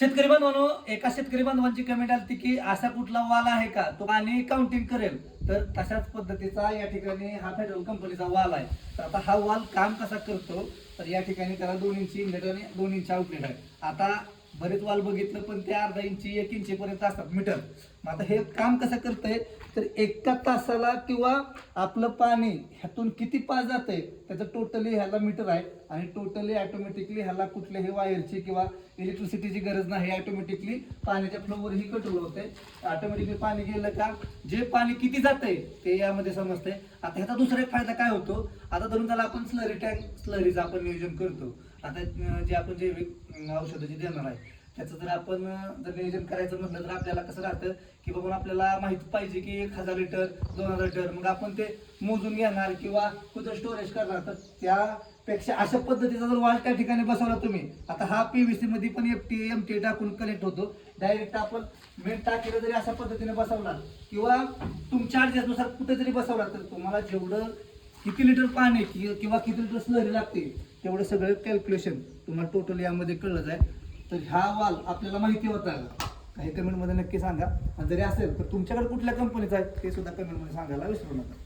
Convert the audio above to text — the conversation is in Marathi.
शेतकरी बांधवांनो एका शेतकरी बांधवांची कमेंट आली की असा कुठला वाल आहे का? तो आणि काउंटिंग करेल? तर तशाच पद्धतीचा या ठिकाणी हा फेडरल कंपनीचा वाल आहे. तर आता हा वाल काम कसा करतो? तर या ठिकाणी त्याला दोन इंची इनलेट आणि दोन इंच आउटलेट आहे. आता बरेच वाल बघितलं पण ते अर्धा इंची एक इंची पर्यंत असतात मीटर मग आता हे काम कसं करतंय? तर एका तासाला किंवा आपलं पाणी ह्यातून किती पास आहे त्याचं टोटली ह्याला मीटर आहे. आणि टोटली ऑटोमॅटिकली ह्याला कुठल्याही वायरची किंवा इलेक्ट्रिसिटीची गरज नाही. ऑटोमॅटिकली पाण्याच्या फ्लोवरही कंट्रोल होते ऑटोमॅटिकली पाणी गेलं का? जे पाणी किती जातंय ते यामध्ये समजतंय. आता ह्याचा दुसरा एक फायदा काय होतो? आता धरून त्याला आपण स्लरी टँक स्लरीचं आपण नियोजन करतो. आता जे आपण जैविक औषधं जे देणार आहे त्याचं जर आपण जर नियोजन करायचं म्हटलं तर आपल्याला कसं राहतं की बाबा आपल्याला माहिती पाहिजे की एक हजार लिटर दोन हजार लिटर मग आपण ते मोजून घेणार किंवा कुठं स्टोरेज करणार. तर त्यापेक्षा अशा पद्धतीचा जर वाल त्या ठिकाणी बसवला तुम्ही आता हा पी एम सी मध्ये पण एफ टी एम टी टाकून कनेक्ट होतो. डायरेक्ट आपण मेन टाकेला जरी अशा पद्धतीने बसवला किंवा तुमच्या चार्जेसनुसार कुठे जरी बसवला तर तुम्हाला जेवढं किती लिटर पाणी किंवा किती लिटर स्लरी लागते तेवढं सगळं कॅल्क्युलेशन तुम्हाला टोटल यामध्ये कळलं जाय तर ह्या वाल आपल्याला माहिती होता. काही कमेंटमध्ये नक्की सांगा. आणि जरी असेल तर तुमच्याकडे कुठल्या कंपनीचा आहे ते सुद्धा कमेंटमध्ये सांगायला विसरू नका.